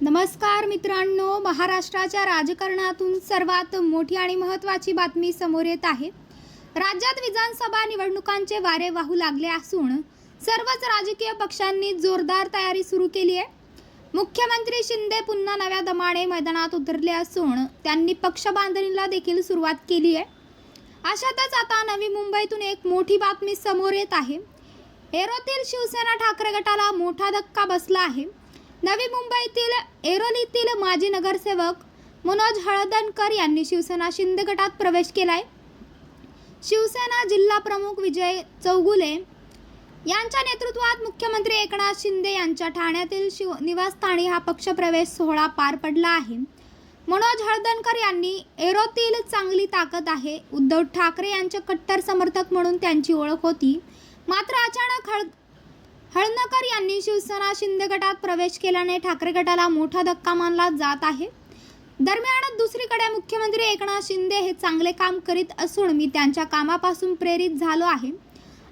नमस्कार मित्रांनो महाराष्ट्राच्या राजकारणातून सर्वात मोठी आणि महत्त्वाची बातमी समोर येत आहे. राज्यात विधानसभा निवडणुकांचे वारे वाहू लागले असून सर्वच राजकीय पक्षांनी जोरदार तयारी सुरू केली आहे. मुख्यमंत्री शिंदे पुन्हा नव्या दमाने मैदानात उतरले असून त्यांनी पक्ष बांधणीला देखील सुरुवात केली आहे. अशातच आता नवी मुंबईतून एक मोठी बातमी समोर येत आहे. एरोतील शिवसेना ठाकरे गटाला मोठा धक्का बसला आहे. नवी मुंबईतील एरोलीतील माजी नगरसेवक मनोज हळदणकर यांनी शिवसेना शिंदे गटात प्रवेश केलाय. शिवसेना जिल्हा प्रमुख विजय चौगुले यांच्या नेतृत्वात मुख्यमंत्री एकनाथ शिंदे यांच्या ठाण्यातील शिव निवासस्थानी हा पक्षप्रवेश सोहळा पार पडला आहे. मनोज हळदणकर यांनी एरोतील चांगली ताकद आहे. उद्धव ठाकरे यांचे कट्टर समर्थक म्हणून त्यांची ओळख होती. मात्र अचानक हळ हळदणकर यांनी शिवसेना शिंदे गटात प्रवेश केल्याने ठाकरे गटाला मोठा धक्का मानला जात आहे. दरम्यान दुसरीकडे मुख्यमंत्री एकनाथ शिंदे हे चांगले काम करीत असून मी त्यांच्या कामापासून प्रेरित झालो आहे.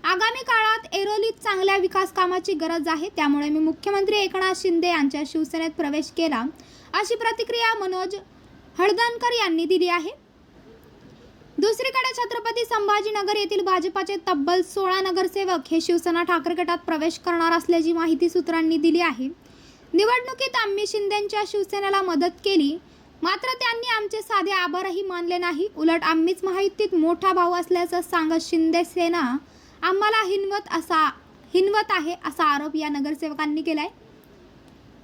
आगामी काळात एरोलीत चांगल्या विकास कामाची गरज आहे त्यामुळे मी मुख्यमंत्री एकनाथ शिंदे यांच्या शिवसेनेत प्रवेश केला अशी प्रतिक्रिया मनोज हळदणकर यांनी दिली आहे. दुसरीकडे छत्रपती संभाजीनगर येथील भाजपाचे तब्बल सोळा नगरसेवक हे शिवसेना ठाकरे गटात प्रवेश करणार असल्याची माहिती सूत्रांनी दिली आहे. निवडणुकीत आम्ही शिंदेंच्या शिवसेनेला मदत केली मात्र त्यांनी आमचे साधे आभारही मानले नाही. उलट आम्हीच माहितीत मोठा भाऊ असल्याचं सांगत शिंदे सेना आम्हाला हिनवत असा हिनवत आहे असा आरोप या नगरसेवकांनी केला आहे